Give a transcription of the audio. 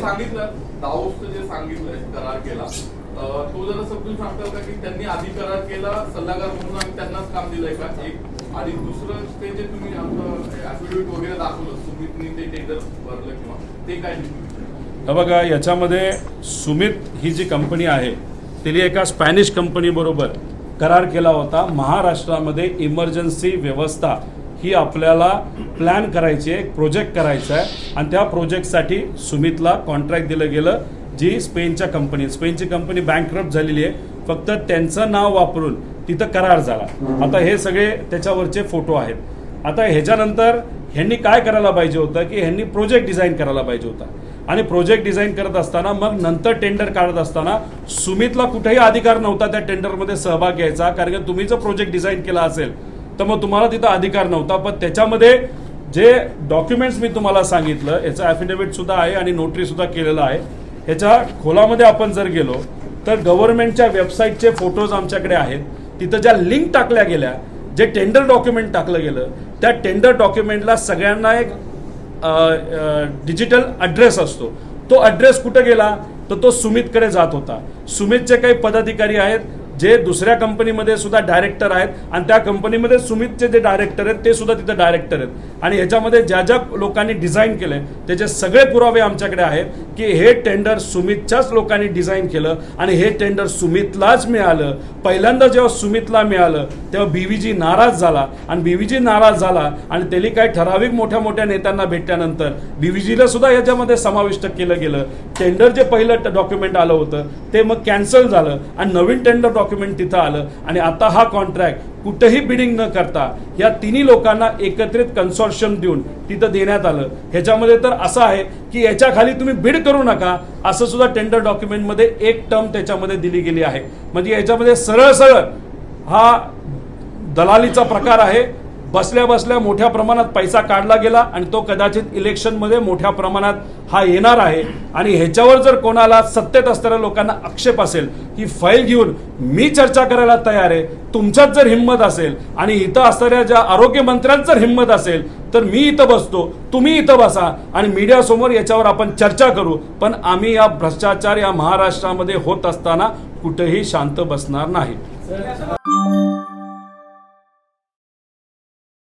सांगितलं दावोसचं जे सांगितलंय करार केला अं, तो जरा समजून सांगताल का की त्यांनी आधी करार केला सल्लागार म्हणून आम्ही त्यांनाच काम दिलंय का? एक आणि दुसरं ते जे तुम्ही ऍफिडेव्हिट वगैरे दाखवलं सुमितनी ते टेंडर भरलं किंवा ते काय नेमकं? हे बघा याच्यामध्ये सुमित ही जी कंपनी आहे तिने एका स्पॅनिश कंपनीबरोबर करार केला होता महाराष्ट्रामध्ये इमर्जन्सी व्यवस्था. ही आपल्याला प्लॅन करायची आहे प्रोजेक्ट करायचा आहे. आणि त्या प्रोजेक्टसाठी सुमितला कॉन्ट्रॅक्ट दिलं गेलं जी स्पेनच्या कंपनी स्पेनची कंपनी बँकरप्ट झालेली आहे. फक्त त्यांचं नाव वापरून तिथं करार झाला. आता हे सगळे त्याच्यावरचे फोटो आहेत. आता ह्याच्यानंतर ह्यांनी काय करायला पाहिजे होतं की ह्यांनी प्रोजेक्ट डिझाईन करायला पाहिजे होता. आणि प्रोजेक्ट डिझाईन करत असताना मग नंतर टेंडर काढत असताना सुमितला कुठेही अधिकार नव्हता त्या टेंडरमध्ये सहभाग घ्यायचा कारण की तुम्ही जर प्रोजेक्ट डिझाईन केला असेल तर मग तुम्हाला तिथं अधिकार नव्हता. पण त्याच्यामध्ये जे डॉक्युमेंट्स मी तुम्हाला सांगितलं याचं ॲफिडेव्हिट सुद्धा आहे आणि नोटरी सुद्धा केलेलं आहे. ह्याच्या खोलामध्ये आपण जर गेलो तर गव्हर्नमेंटच्या वेबसाईटचे फोटोज आमच्याकडे आहेत. तिथं ज्या लिंक टाकल्या गेल्या जे टेंडर डॉक्युमेंट टाकलं गेलं त्या टेंडर डॉक्युमेंटला सगळ्यांना एक डिजिटल ॲड्रेस असतो. तो ॲड्रेस कुठे गेला? तर तो सुमितकडे जात होता. सुमितचे काही पदाधिकारी आहेत जे दुसऱ्या कंपनीमध्ये सुद्धा डायरेक्टर आहेत आणि त्या कंपनीमध्ये सुमितचे जे डायरेक्टर आहेत ते सुद्धा तिथे डायरेक्टर आहेत. आणि ह्याच्यामध्ये ज्या ज्या लोकांनी डिझाईन केलंय त्याचे सगळे पुरावे आमच्याकडे आहेत की हे टेंडर सुमितच्याच लोकांनी डिझाईन केलं आणि हे टेंडर सुमितलाच मिळालं. पहिल्यांदा जेव्हा सुमितला मिळालं तेव्हा बीव्हीजी नाराज झाला. आणि बीव्हीजी नाराज झाला आणि त्यांनी काही ठराविक मोठ्या मोठ्या नेत्यांना भेटल्यानंतर बीव्हीजीला सुद्धा याच्यामध्ये समाविष्ट केलं गेलं. टेंडर जे पहिलं डॉक्युमेंट आलं होतं ते मग कॅन्सल झालं. आणि नवीन टेंडर डॉक्युमेंट तिथं आलं. आणि आता हा कॉन्ट्रॅक्ट कुठंही बिडिंग न करता या तिन्ही लोकांना एकत्रित कन्सॉर्शियम देऊन तिथं देण्यात आलं. ह्याच्यामध्ये तर असं आहे की याच्या खाली तुम्ही बिड करू नका असं सुद्धा टेंडर डॉक्युमेंटमध्ये एक टर्म त्याच्यामध्ये दिली गेली आहे. म्हणजे याच्यामध्ये सरळ सरळ हा दलालीचा प्रकार आहे. बसल्या बसल्या मोठ्या प्रमाणात पैसा काढला गेला आणि तो कदाचित इलेक्शनमध्ये मोठ्या प्रमाणात हा येणार आहे. आणि ह्याच्यावर जर कोणाला सत्तेत असणाऱ्या लोकांना आक्षेप असेल ही फाईल घेऊन मी चर्चा करायला तयार आहे. तुमच्यात जर हिंमत असेल आणि इथं असणाऱ्या ज्या आरोग्यमंत्र्यांत जर हिंमत असेल तर मी इथं बसतो तुम्ही इथं बसा आणि मीडियासमोर याच्यावर आपण चर्चा करू. पण आम्ही या भ्रष्टाचार या महाराष्ट्रामध्ये होत असताना कुठेही शांत बसणार नाही.